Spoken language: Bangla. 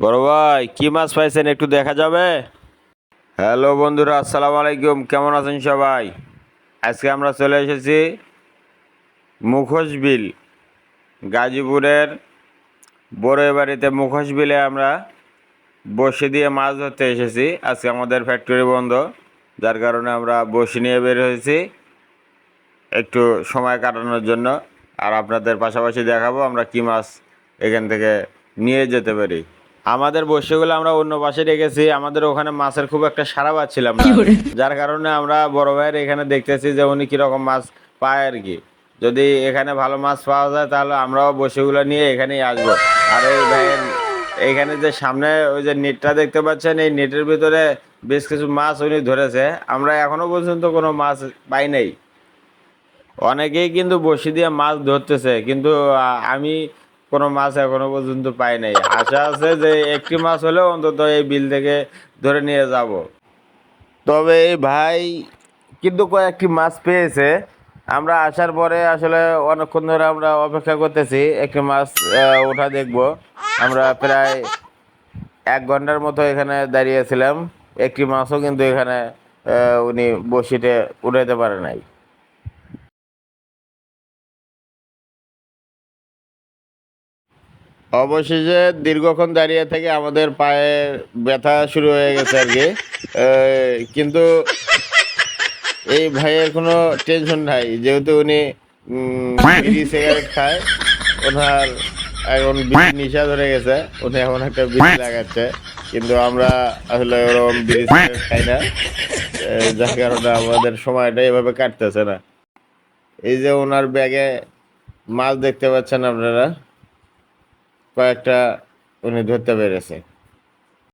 বড় ভাই, কি মাছ পাইছেন একটু দেখা যাবে? হ্যালো বন্ধুরা, আসসালামু আলাইকুম, কেমন আছেন সবাই? আজকে আমরা চলে এসেছি মুখোশ বিল, গাজীপুরের বড়ই বাড়িতে মুখোশ বিলে আমরা বসে দিয়ে মাছ ধরতে এসেছি। আজকে আমাদের ফ্যাক্টরি বন্ধ, যার কারণে আমরা বসে নিয়ে বের হয়েছি একটু সময় কাটানোর জন্য। আর আপনাদের পাশাপাশি দেখাবো আমরা কি মাছ এখান থেকে নিয়ে যেতে পারি। আমাদের বসেগুলো আমরা অন্য পাশে রেখেছি আমাদের ওখানে মাছের খুব একটা সারা পাচ্ছিলাম না। যার কারণে আমরা বড় ভাইয়ের এখানে দেখতেছি যে উনি কীরকম মাছ পায় আর কি। যদি এখানে ভালো মাছ পাওয়া যায় তাহলে আমরাও বসেগুলো নিয়ে এখানেই আসব। আর ওই ভাইয়ের এখানে যে সামনে ওই যে নেটটা দেখতে পাচ্ছেন এই নেটের ভিতরে বেশ কিছু মাছ উনি ধরেছে। আমরা এখনও পর্যন্ত কোনো মাছ পাই নাই। অনেকেই কিন্তু বসি দিয়ে মাছ ধরতেছে কিন্তু আমি কোনো মাছ এখনও পর্যন্ত পাই নাই। আশা আছে যে একটি মাছ হলেও অন্তত এই বিল থেকে ধরে নিয়ে যাব। তবে এই ভাই কিন্তু কয়েকটি মাছ পেয়েছে। আমরা আসার পরে আসলে অনেকক্ষণ ধরে আমরা অপেক্ষা করতেছি, একটি মাছ ওঠা দেখব। আমরা প্রায় এক ঘণ্টার মতো এখানে দাঁড়িয়েছিলাম একটি মাছও কিন্তু এখানে উনি বসিতে উঠাইতে পারে নাই। অবশেষে দীর্ঘক্ষণ দাঁড়িয়ে থেকে আমাদের পায়ে ব্যথা শুরু হয়ে গেছে আর কি। কিন্তু এই ভাইয়ের কোনো টেনশন নাই, যেহেতু উনি সিগারেট খায়, ওনার এখন নিশা ধরে গেছে, উনি এখন একটা বিড়ি লাগাচ্ছে, কিন্তু আমরা আসলে ওরকম সিগারেট খাই না। যার কারণে আমাদের সময়টা এভাবে কাটতেছে না। এই যে ওনার ব্যাগে মাছ দেখতে পাচ্ছেন আপনারা। কয়েকটা উনি ধরতে পেরেছে।